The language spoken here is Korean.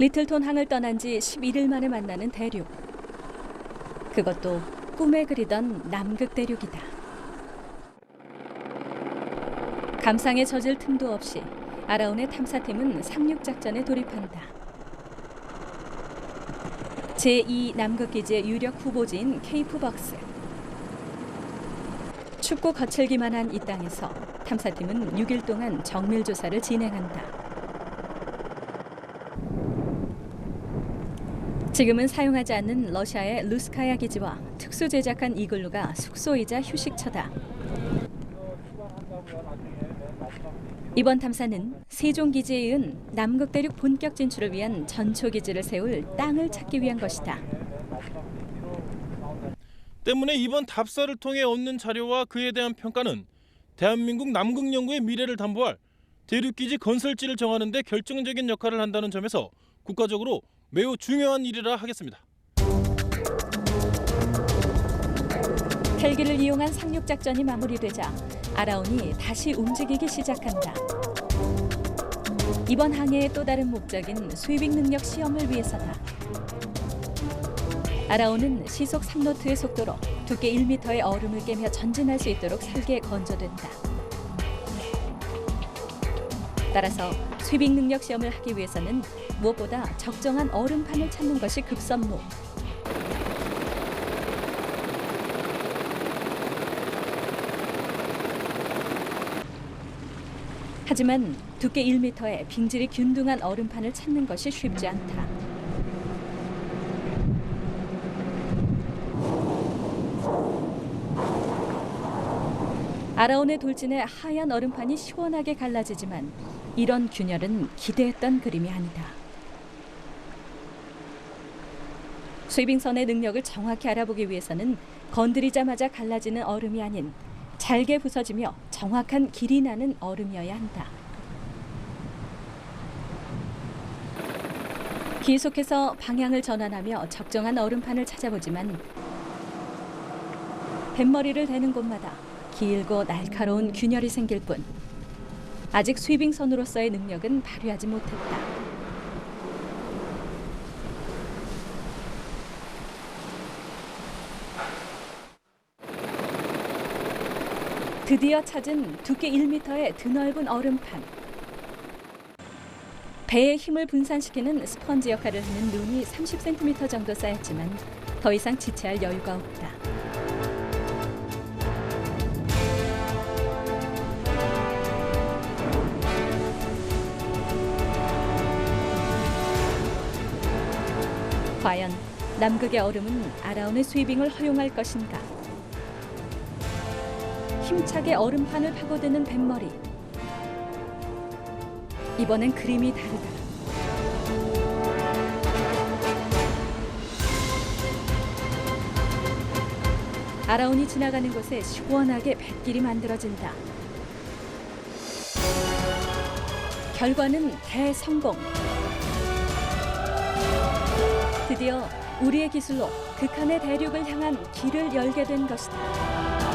리틀톤 항을 떠난 지 11일 만에 만나는 대륙. 그것도 꿈에 그리던 남극 대륙이다. 감상에 젖을 틈도 없이 아라온의 탐사팀은 상륙 작전에 돌입한다. 제2 남극 기지의 유력 후보지인 케이프 벅스. 춥고 거칠기만 한 이 땅에서 탐사팀은 6일 동안 정밀 조사를 진행한다. 지금은 사용하지 않는 러시아의 루스카야 기지와 특수 제작한 이글루가 숙소이자 휴식처다. 이번 탐사는 세종 기지에 이은 남극 대륙 본격 진출을 위한 전초 기지를 세울 땅을 찾기 위한 것이다. 때문에 이번 답사를 통해 얻는 자료와 그에 대한 평가는 대한민국 남극 연구의 미래를 담보할 대륙 기지 건설지를 정하는 데 결정적인 역할을 한다는 점에서 국가적으로 매우 중요한 일이라 하겠습니다. 헬기를 이용한 상륙 작전이 마무리되자 아라온이 다시 움직이기 시작한다. 이번 항해의 또 다른 목적인 스위빙 능력 시험을 위해서다. 아라온은 시속 3노트의 속도로 두께 1m의 얼음을 깨며 전진할 수 있도록 설계에 건조된다. 따라서 스위빙 능력 시험을 하기 위해서는 무엇보다 적정한 얼음판을 찾는 것이 급선무. 하지만 두께 1m의 빙질이 균등한 얼음판을 찾는 것이 쉽지 않다. 아라온의 돌진에 하얀 얼음판이 시원하게 갈라지지만 이런 균열은 기대했던 그림이 아니다. 스위빙선의 능력을 정확히 알아보기 위해서는 건드리자마자 갈라지는 얼음이 아닌 잘게 부서지며 정확한 길이 나는 얼음이어야 한다. 계속해서 방향을 전환하며 적정한 얼음판을 찾아보지만 뱃머리를 대는 곳마다 길고 날카로운 균열이 생길 뿐 아직 스위빙선으로서의 능력은 발휘하지 못했다. 드디어 찾은 두께 1m의 드넓은 얼음판. 배의 힘을 분산시키는 스펀지 역할을 하는 눈이 30cm 정도 쌓였지만 더 이상 지체할 여유가 없다. 과연 남극의 얼음은 아라온의 스위빙을 허용할 것인가? 힘차게 얼음판을 파고드는 뱃머리. 이번엔 그림이 다르다. 아라온이 지나가는 곳에 시원하게 뱃길이 만들어진다. 결과는 대성공. 드디어 우리의 기술로 극한의 대륙을 향한 길을 열게 된 것이다.